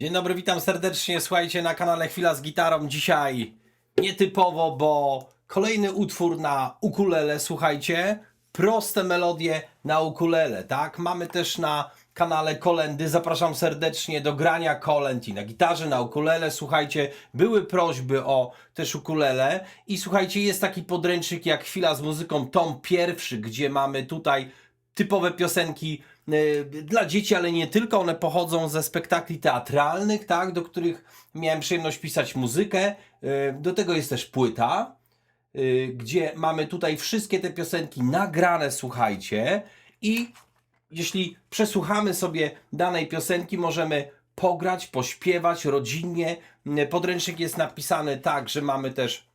Dzień dobry, witam serdecznie. Słuchajcie na kanale Chwila z gitarą. Dzisiaj nietypowo, bo kolejny utwór na ukulele. Słuchajcie, proste melodie na ukulele, tak? Mamy też na kanale kolendy. Zapraszam serdecznie do grania kolęd i na gitarze, na ukulele. Słuchajcie, były prośby o też ukulele i słuchajcie, jest taki podręcznik jak Chwila z muzyką, tom pierwszy, gdzie mamy tutaj typowe piosenki dla dzieci, ale nie tylko. One pochodzą ze spektakli teatralnych, tak, do których miałem przyjemność pisać muzykę. Y, Do tego jest też płyta, y, gdzie mamy tutaj wszystkie te piosenki nagrane, słuchajcie. I jeśli przesłuchamy sobie danej piosenki, możemy pograć, pośpiewać rodzinnie. Y, Podręcznik jest napisany tak, że mamy też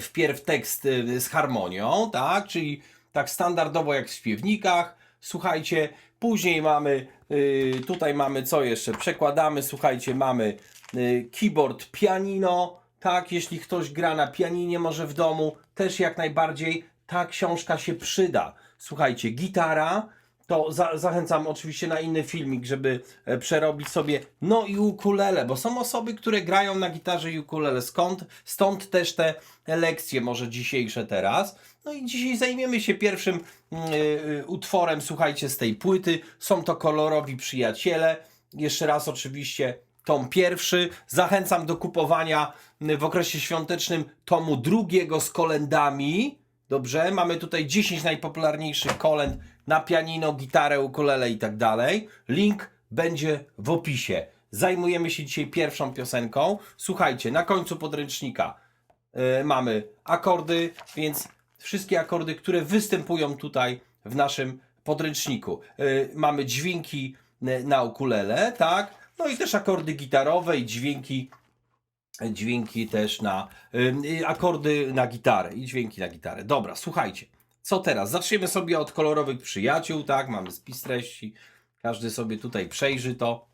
wpierw tekst y, z harmonią, tak? Czyli tak standardowo jak w śpiewnikach. Słuchajcie, później mamy, y, tutaj mamy co jeszcze? Przekładamy, słuchajcie, mamy y, keyboard pianino, tak? Jeśli ktoś gra na pianinie może w domu, też jak najbardziej ta książka się przyda. Słuchajcie, gitara, to za, zachęcam oczywiście na inny filmik, żeby e, przerobić sobie. No i ukulele, bo są osoby, które grają na gitarze i ukulele. Skąd? Stąd też te lekcje, może dzisiejsze teraz. No i dzisiaj zajmiemy się pierwszym mm, y, y, utworem, słuchajcie, z tej płyty. Są to kolorowi przyjaciele. Jeszcze raz oczywiście tom pierwszy. Zachęcam do kupowania y, w okresie świątecznym tomu drugiego z kolendami. Dobrze, mamy tutaj 10 najpopularniejszych kolęd na pianino, gitarę, ukulele i tak dalej. Link będzie w opisie. Zajmujemy się dzisiaj pierwszą piosenką. Słuchajcie, na końcu podręcznika y, mamy akordy, więc wszystkie akordy, które występują tutaj w naszym podręczniku. Y, mamy dźwięki y, na ukulele, tak? No i też akordy gitarowe i dźwięki dźwięki też na y, akordy na gitarę i dźwięki na gitarę. Dobra, słuchajcie. Co teraz? Zaczniemy sobie od kolorowych przyjaciół, tak? Mamy spis treści. Każdy sobie tutaj przejrzy to.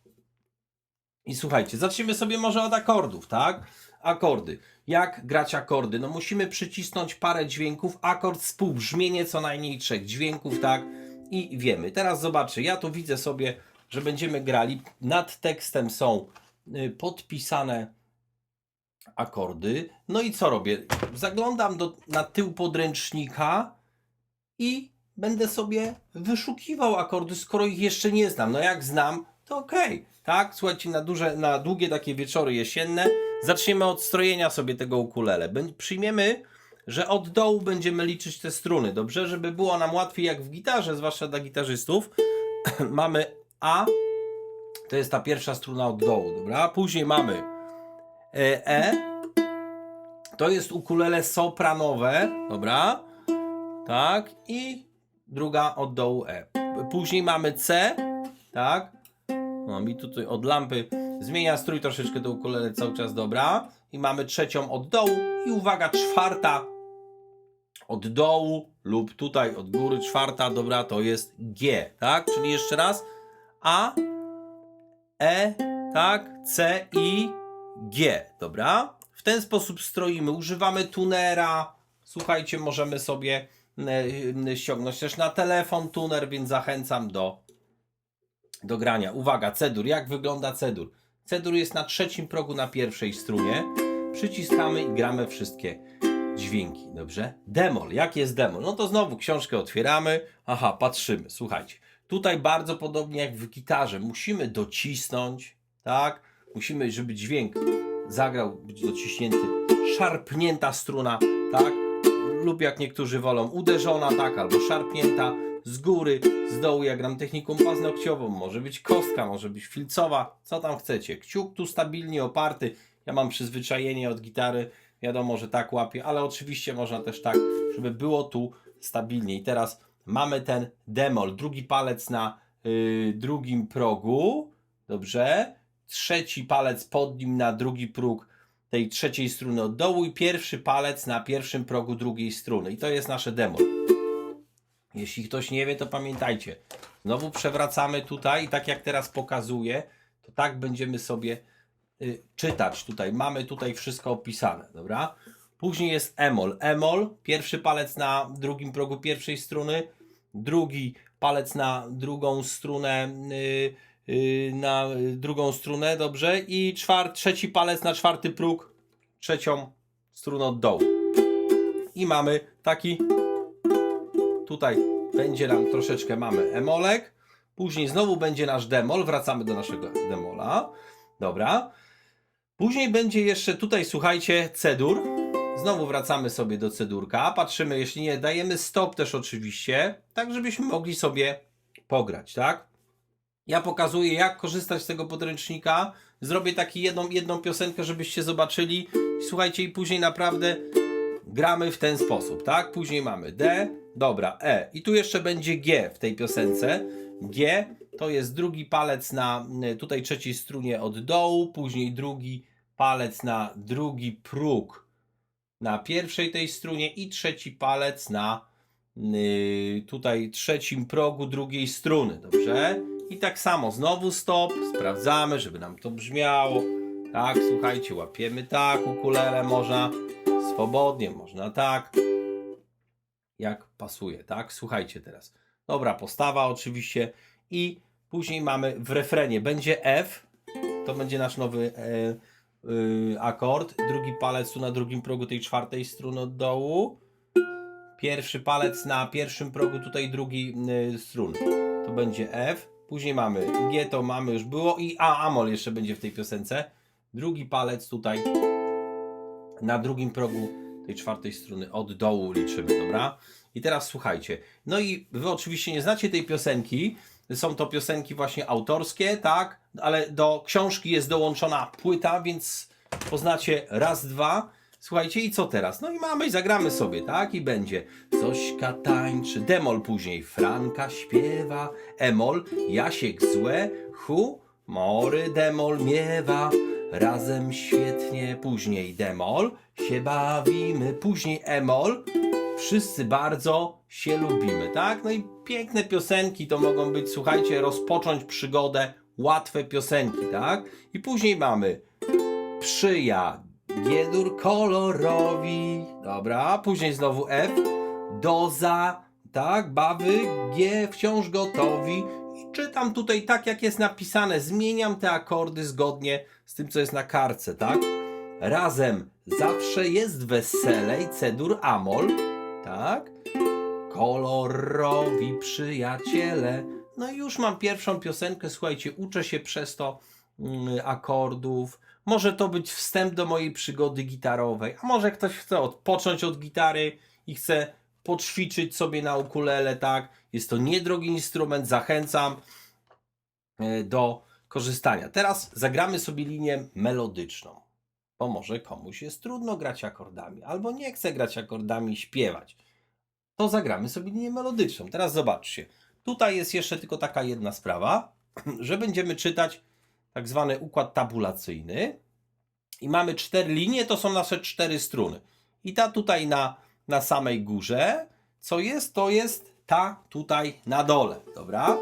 I słuchajcie, zaczniemy sobie może od akordów, tak? Akordy. Jak grać akordy? No musimy przycisnąć parę dźwięków, akord, współbrzmienie co najmniej trzech dźwięków, tak? I wiemy. Teraz zobaczcie, ja tu widzę sobie, że będziemy grali. Nad tekstem są y, podpisane akordy. No i co robię? Zaglądam do, na tył podręcznika i będę sobie wyszukiwał akordy, skoro ich jeszcze nie znam. No jak znam, to okej. Tak? Słuchajcie, na, duże, na długie takie wieczory jesienne zaczniemy od strojenia sobie tego ukulele. Bę- Przyjmiemy, że od dołu będziemy liczyć te struny. Dobrze? Żeby było nam łatwiej jak w gitarze, zwłaszcza dla gitarzystów. mamy A, to jest ta pierwsza struna od dołu, dobra? Później mamy e, E, to jest ukulele sopranowe, dobra? Tak, i druga od dołu E. Później mamy C, tak? No mi tutaj od lampy zmienia strój troszeczkę do ukulele cały czas, dobra? I mamy trzecią od dołu i uwaga, czwarta od dołu lub tutaj od góry, czwarta, dobra, to jest G, tak? Czyli jeszcze raz A, E, tak, C i G, dobra? W ten sposób stroimy, używamy tunera. Słuchajcie, możemy sobie ściągnąć też na telefon tuner, więc zachęcam do, do grania. Uwaga, cedur. Jak wygląda cedur? Cedur jest na trzecim progu na pierwszej strunie. Przyciskamy i gramy wszystkie dźwięki, dobrze? Demol. Jak jest demol? No to znowu książkę otwieramy. Aha, patrzymy. Słuchajcie. Tutaj bardzo podobnie jak w gitarze. Musimy docisnąć, tak? Musimy, żeby dźwięk zagrał, być dociśnięty, szarpnięta struna, tak? Lub jak niektórzy wolą, uderzona, tak, albo szarpnięta z góry, z dołu, jak gram techniką paznokciową, może być kostka, może być filcowa, co tam chcecie. Kciuk tu stabilnie oparty, ja mam przyzwyczajenie od gitary, wiadomo, że tak łapię, ale oczywiście można też tak, żeby było tu stabilnie. I teraz mamy ten demol, drugi palec na yy, drugim progu, dobrze? Trzeci palec pod nim na drugi próg tej trzeciej struny od dołu i pierwszy palec na pierwszym progu drugiej struny. I to jest nasze demol. Jeśli ktoś nie wie, to pamiętajcie. Znowu przewracamy tutaj i tak jak teraz pokazuję, to tak będziemy sobie y, czytać tutaj. Mamy tutaj wszystko opisane, dobra? Później jest emol. Emol, pierwszy palec na drugim progu pierwszej struny, drugi palec na drugą strunę y, na y, drugą strunę, dobrze? I czwar, trzeci palec na czwarty próg, trzecią strunę od dołu. I mamy taki, tutaj będzie nam troszeczkę, mamy emolek, później znowu będzie nasz demol, wracamy do naszego demola, dobra. Później będzie jeszcze tutaj, słuchajcie, cedur. Znowu wracamy sobie do cedurka, patrzymy, jeśli nie, dajemy stop też oczywiście, tak żebyśmy mogli sobie pograć, tak? Ja pokazuję, jak korzystać z tego podręcznika. Zrobię taki jedną, jedną piosenkę, żebyście zobaczyli. Słuchajcie, i później naprawdę gramy w ten sposób, tak? Później mamy D, dobra, E. I tu jeszcze będzie G w tej piosence. G to jest drugi palec na tutaj trzeciej strunie od dołu, później drugi palec na drugi próg na pierwszej tej strunie i trzeci palec na y, tutaj trzecim progu drugiej struny, dobrze? I tak samo, znowu stop, sprawdzamy, żeby nam to brzmiało. Tak, słuchajcie, łapiemy tak, ukulele można swobodnie, można tak, jak pasuje, tak? Słuchajcie teraz. Dobra, postawa oczywiście i później mamy w refrenie, będzie F, to będzie nasz nowy e, y, akord, drugi palec tu na drugim progu tej czwartej struny od dołu, pierwszy palec na pierwszym progu tutaj drugi y, strun, to będzie F, później mamy G, to mamy już było i A, Amol jeszcze będzie w tej piosence, drugi palec tutaj na drugim progu tej czwartej struny od dołu liczymy, dobra? I teraz słuchajcie. No i wy oczywiście nie znacie tej piosenki. Są to piosenki właśnie autorskie, tak? Ale do książki jest dołączona płyta, więc poznacie raz, dwa. Słuchajcie, i co teraz? No i mamy, i zagramy sobie, tak? I będzie Zośka tańczy, demol później, Franka śpiewa, emol, Jasiek złe, hu, mory demol miewa. Razem świetnie, później demol, się bawimy, później emol, wszyscy bardzo się lubimy, tak? No i piękne piosenki to mogą być, słuchajcie, rozpocząć przygodę, łatwe piosenki, tak? I później mamy przyja, giedur kolorowi, dobra, później znowu F, doza, tak, bawy, G, wciąż gotowi. I czytam tutaj tak, jak jest napisane, zmieniam te akordy zgodnie z tym, co jest na kartce, tak? Razem zawsze jest weselej, cedur amol, tak? Kolorowi przyjaciele. No i już mam pierwszą piosenkę, słuchajcie, uczę się przez to mm, akordów. Może to być wstęp do mojej przygody gitarowej, a może ktoś chce odpocząć od gitary i chce poćwiczyć sobie na ukulele, tak? Jest to niedrogi instrument, zachęcam e, do korzystania. Teraz zagramy sobie linię melodyczną, bo może komuś jest trudno grać akordami, albo nie chce grać akordami śpiewać. To zagramy sobie linię melodyczną. Teraz zobaczcie. Tutaj jest jeszcze tylko taka jedna sprawa, że będziemy czytać tak zwany układ tabulacyjny i mamy cztery linie, to są nasze cztery struny. I ta tutaj na, na samej górze, co jest, to jest ta tutaj na dole, dobra?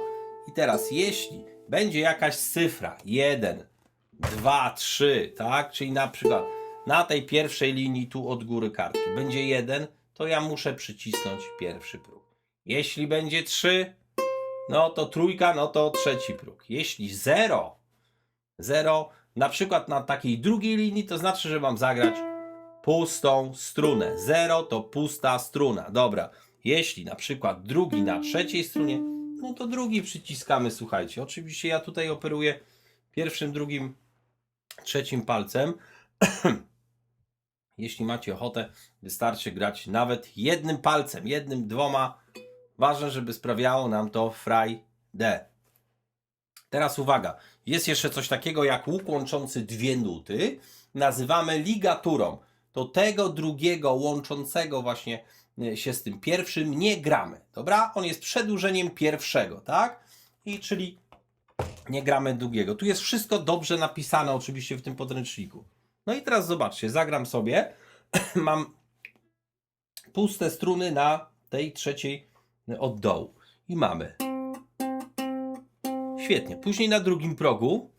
I teraz, jeśli będzie jakaś cyfra 1, 2, 3, tak? Czyli na przykład na tej pierwszej linii tu od góry kartki będzie 1, to ja muszę przycisnąć pierwszy próg. Jeśli będzie 3, no to trójka, no to trzeci próg. Jeśli 0, 0, na przykład na takiej drugiej linii, to znaczy, że mam zagrać pustą strunę. 0 to pusta struna. Dobra. Jeśli na przykład drugi na trzeciej strunie, no to drugi przyciskamy, słuchajcie. Oczywiście ja tutaj operuję pierwszym, drugim, trzecim palcem. Jeśli macie ochotę, wystarczy grać nawet jednym palcem, jednym, dwoma. Ważne, żeby sprawiało nam to frajdę. Teraz uwaga, jest jeszcze coś takiego jak łuk łączący dwie nuty. Nazywamy ligaturą. To tego drugiego łączącego właśnie e, się z tym pierwszym nie gramy. Dobra? On jest przedłużeniem pierwszego, tak? I czyli nie gramy drugiego. Tu jest wszystko dobrze napisane oczywiście w tym podręczniku. No i teraz zobaczcie, zagram sobie. Mam puste struny na tej trzeciej od dołu. I mamy. Świetnie. Później na drugim progu.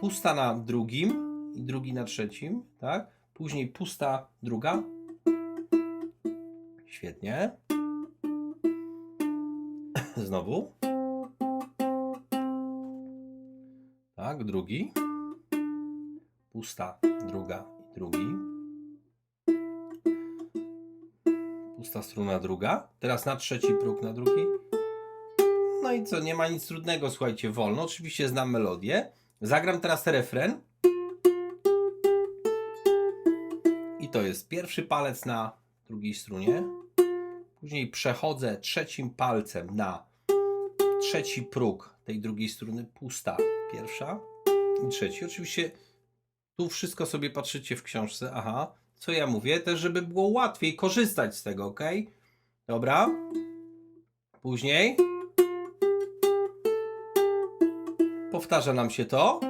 Pusta na drugim i drugi na trzecim, tak? Później pusta druga. Świetnie. Znowu. Tak, drugi. Pusta, druga i drugi. Pusta struna druga. Teraz na trzeci próg, na drugi. No i co, nie ma nic trudnego, słuchajcie, wolno. Oczywiście znam melodię. Zagram teraz refren. I to jest pierwszy palec na drugiej strunie. Później przechodzę trzecim palcem na trzeci próg tej drugiej struny, pusta pierwsza i trzeci. Oczywiście tu wszystko sobie patrzycie w książce. Aha, co ja mówię? Też, żeby było łatwiej korzystać z tego, ok? Dobra. Później powtarza nam się to.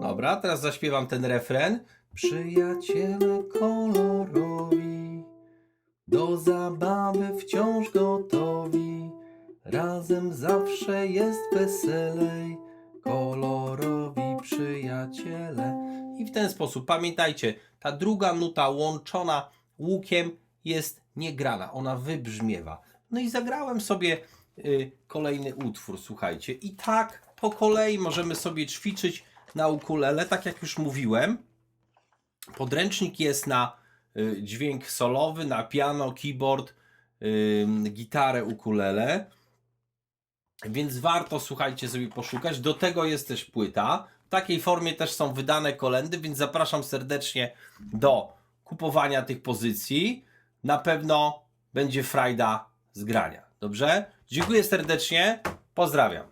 Dobra, teraz zaśpiewam ten refren. Przyjaciele kolorowi, do zabawy wciąż gotowi. Razem zawsze jest weselej, kolorowi przyjaciele. I w ten sposób, pamiętajcie, ta druga nuta łączona łukiem jest niegrana, ona wybrzmiewa. No i zagrałem sobie kolejny utwór, słuchajcie. I tak po kolei możemy sobie ćwiczyć na ukulele, tak jak już mówiłem. Podręcznik jest na y, dźwięk solowy, na piano, keyboard, y, gitarę, ukulele. Więc warto, słuchajcie, sobie poszukać. Do tego jest też płyta. W takiej formie też są wydane kolendy, więc zapraszam serdecznie do kupowania tych pozycji. Na pewno będzie frajda z grania. Dobrze? Dziękuję serdecznie. Pozdrawiam.